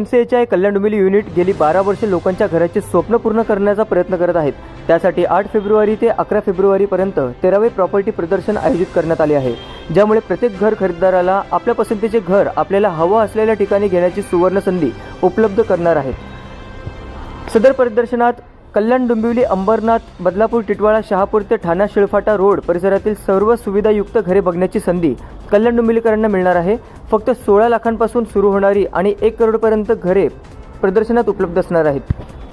M C H I Kalyan Dombivli unit गेली बारा वर्षे लोकांच्या घराचे स्वप्न पूर्ण करण्याचा प्रयत्न करत आहेत. त्यासाठी आठ फेब्रुवारी ते अकरा फेब्रुवारीपर्यंत तेरावे प्रॉपर्टी प्रदर्शन आयोजित करण्यात आले आहे. ज्यामुळे प्रत्येक घर खरेदीदाराला आपल्या पसंतीचे घर आपल्याला हवं असलेल्या ठिकाणी घेण्याची सुवर्ण संधी उपलब्ध करणार आहेत सदर प्रदर्शनात कल्याण डोंबिवली अंबरनाथ बदलापूर टिटवाळा शहापूर ते ठाणा शिळफाटा रोड परिसरातील सर्व सुविधायुक्त घरे बघण्याची संधी कल्याण डोंबिवलीकरांना मिळणार आहे. फक्त सोळा लाखांपासून सुरू होणारी आणि एक करोडपर्यंत घरे प्रदर्शनात उपलब्ध असणार आहेत.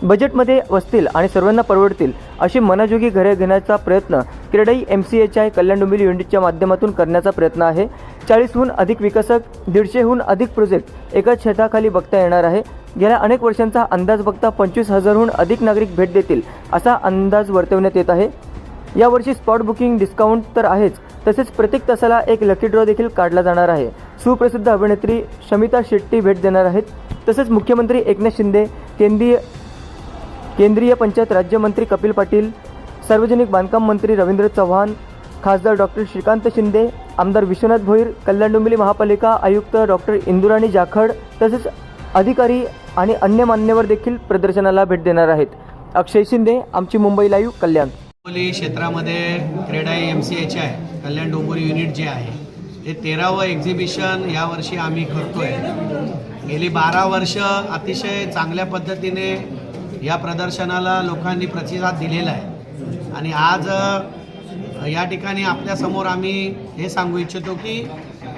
बजेटमध्ये वसतील आणि सर्वांना परवडतील अशी मनाजोगी घरे घेण्याचा प्रयत्न CREDAI M C H I Kalyan Dombivli युनिटच्या माध्यमातून करण्याचा प्रयत्न आहे. चाळीसहून अधिक विकसक दीडशेहून अधिक प्रोजेक्ट एकाच छताखाली बघता येणार आहे. गेल्या अनेक वर्षांचा अंदाज बघता पंचवीस हजारहून अधिक नागरिक भेट देतील असा अंदाज वर्तवण्यात येत आहे. यावर्षी स्पॉट बुकिंग डिस्काउंट तर आहेच तसेच प्रत्येक तासाला एक लकी ड्रॉ देखील काढला जाणार आहे. सुप्रसिद्ध अभिनेत्री शमिता शेट्टी भेट देणार आहेत. तसेच मुख्यमंत्री एकनाथ शिंदे केंद्रीय केंद्रीय पंचायत राज्यमंत्री कपिल पाटील सार्वजनिक बांधकाम मंत्री रवींद्र चव्हाण खासदार डॉक्टर श्रीकांत शिंदे आमदार विश्वनाथ भोईर कल्याण डोंबिवली महापालिका आयुक्त डॉक्टर इंदुराणी जाखड तसेच अधिकारी आणि अन्य मान्यवर देखील प्रदर्शनाला भेट देणार आहेत. अक्षय शिंदे आमची मुंबई लाईव्ह कल्याण. डोंबिवली क्षेत्रामध्ये CREDAI M C H I Kalyan Dombivli unit जे आहे हे तेरावं एक्झिबिशन यावर्षी आम्ही करतोय. गेली बारा वर्ष अतिशय चांगल्या पद्धतीने या प्रदर्शनाला लोकांनी प्रतिसाद दिलेला आहे. आणि आज या ठिकाणी आपल्यासमोर आम्ही हे सांगू इच्छितो की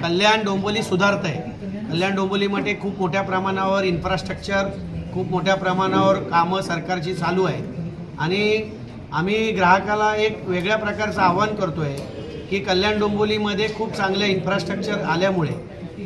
कल्याण डोंबोली सुधारत आहे. कल्याण डोंबोलीमध्ये खूप मोठ्या प्रमाणावर इन्फ्रास्ट्रक्चर खूप मोठ्या प्रमाणावर कामं सरकारची चालू आहेत. आणि आम्ही ग्राहकाला एक वेगळ्या प्रकारचं आव्हान करतो आहे की कल्याण डोंबिवलीमध्ये खूप चांगलं इन्फ्रास्ट्रक्चर आल्यामुळे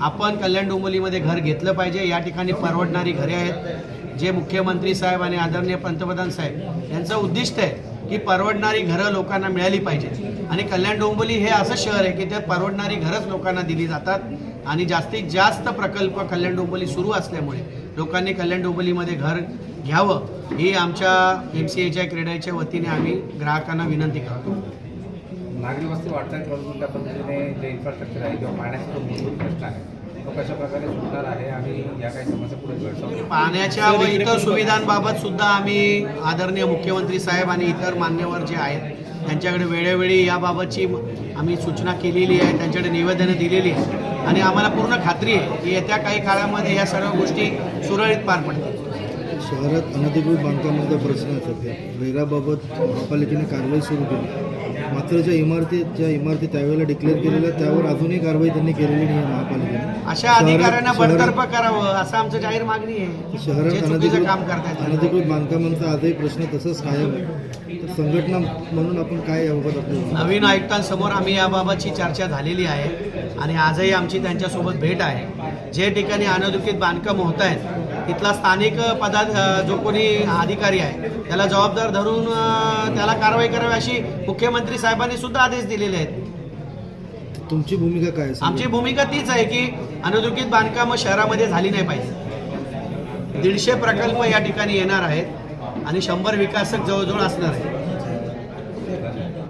आपण कल्याण डोंबिवलीमध्ये घर घेतलं पाहिजे. या ठिकाणी परवडणारी घरे आहेत. जे मुख्यमंत्री साहेब आणि आदरणीय पंतप्रधान साहेब यांचं उद्दिष्ट आहे की परवडणारी घरं लोकांना मिळाली पाहिजे. आणि कल्याण डोंबोली हे असं शहर आहे की ते परवडणारी घरंच लोकांना दिली जातात. आणि जास्तीत जास्त प्रकल्प कल्याण डोंबोली सुरू असल्यामुळे लोकांनी कल्याण डोंबोलीमध्ये घर घ्यावं ही आमच्या एम सी एच्या क्रीडाच्या वतीने आम्ही ग्राहकांना विनंती करतो. नागरी वस्ती वाढतात म्हणून त्या पद्धतीने जे इन्फ्रास्ट्रक्चर आहे किंवा पाण्याचा जो मूलभूत प्रश्न आहे तो कशा प्रकारे सुटणार आहे आणि या काही समस्या पुढे भेडसावू पाण्याच्या व इतर सुविधांबाबत सुद्धा आम्ही आदरणीय मुख्यमंत्री साहेब आणि इतर मान्यवर जे आहेत त्यांच्याकडे वेळोवेळी याबाबतची आम्ही सूचना केलेली आहे त्यांच्याकडे निवेदनं दिलेली आहे. आणि आम्हाला पूर्ण खात्री आहे की येत्या काही काळामध्ये या सर्व गोष्टी सुरळीत पार पडतील. शहरात अनधिकृत बांधकामाचा प्रश्न आहे सध्या रेराबाबत महापालिकेने कारवाई सुरू केली. मात्र ज्या इमारती ज्या इमारती त्यावेळेला डिक्लेअर केलेल्या त्यावर अजूनही कारवाई त्यांनी केलेली नाही महापालिकेने. अशा अधिकाऱ्यांना बडतर्फ करावं असं आमचं जाहीर मागणी आहे. शहरात अनधिकृत काम अनधिकृत बांधकामांचा आजही प्रश्न तसंच कायम आहे. तर संघटना म्हणून आपण काय याबाबत आपलं नवीन आयुक्तांसमोर आम्ही याबाबतची चर्चा झालेली आहे आणि आजही आमची त्यांच्यासोबत भेट आहे. जे ठिकाणी अनधिकृत बांधकाम होत आहेत तिथला स्थानिक पदा जो कोणी अधिकारी आहे त्याला जबाबदार धरून त्याला कारवाई करावी अशी मुख्यमंत्री साहेबांनी सुद्धा आदेश दिलेले आहेत. तुमची भूमिका काय आमची भूमिका तीच आहे की अनधिकृत बांधकामं शहरामध्ये झाली नाही पाहिजे. दीडशे प्रकल्प या ठिकाणी येणार आहेत आणि शंभर विकासक जवळजवळ असणार आहेत.